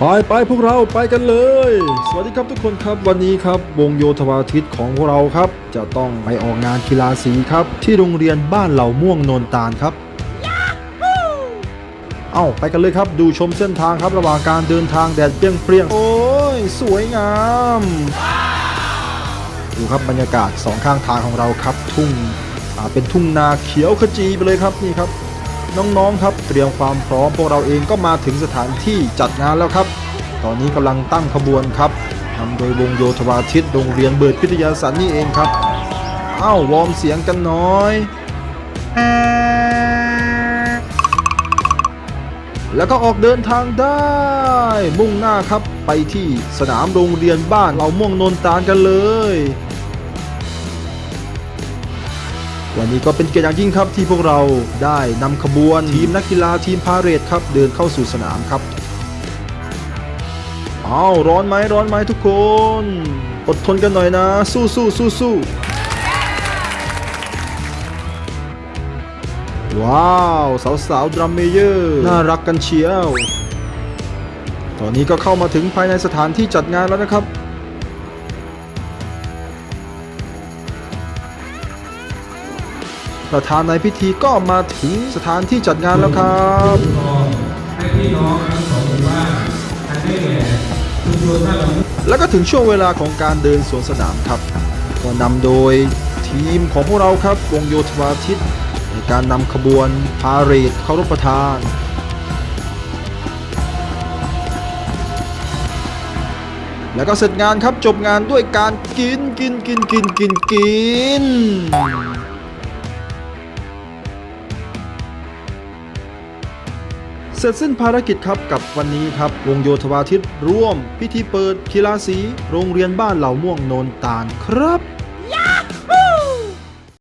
ไปไปพวกเราไปกันเลย สวัสดีครับทุกคนครับวันนี้ครับ วงโยธวาทิตของพวกเราครับ จะต้องไปออกงานกีฬาสีครับ ที่โรงเรียนบ้านเหล่าม่วงโนนตาลครับเอ้าไปกันเลยครับดูชมเส้นทางครับระหว่างการเดินทางแดดเปรี้ยงเปรี้ยงๆโอ้ยสวยงามดูครับบรรยากาศสองข้างทางของเราครับ ทุ่งอ่าเป็นทุ่งนาเขียวขจีไปเลยครับนี่ครับ น้องๆครับ เตรียมความพร้อมพวกเราเองก็มาถึงสถานที่จัดงานแล้วครับ ตอนนี้กำลังตั้งขบวนครับนำโดยวงโยธวาทิตโรงเรียนเบิร์ดพิทยาสันนี่เองครับอ้าววอร์มเสียงกันน้อย แล้วก็ออกเดินทางได้ มุ่งหน้าครับไปที่สนามโรงเรียนบ้านเราม่วงนนตาลกันเลย วันนี้ก็เป็นเกียรติอย่างยิ่งครับที่พวกเราได้นำขบวนทีมนักกีฬาทีมพาเรดครับเดินเข้าสู่สนามครับอ้าวร้อนไหมร้อนไหมทุกคน อดทนกันหน่อยนะ สู้สู้สู้สู้ว้าวสาวสาวดรัมเมเยอร์น่ารักกันเชียว ตอนนี้ก็เข้ามาถึงภายในสถานที่จัดงานแล้วนะครับ ประธานในพิธีก็มาถึงสถานที่จัดงานแล้วครับให้พี่น้องทั้งสองหมู่บ้านอันได้แก่ชุมชนท่าละมุแล้วก็ถึงช่วงเวลาของการเดินสวนสนามครับก็นำโดยทีมของพวกเราครับวงโยธวาทิตในการนำขบวนพาเหรดเคารพประธาน แล้วก็เสร็จงานครับจบงานด้วยการกินกินกินกินกินกิน ร็จสิ้นภารกิจครับกับวันนี้ครับ วงโยธวาทิตร่วม พิธีเปิดกีฬาสีโรงเรียนบ้านเหล่าม่วงโนนตาลครับ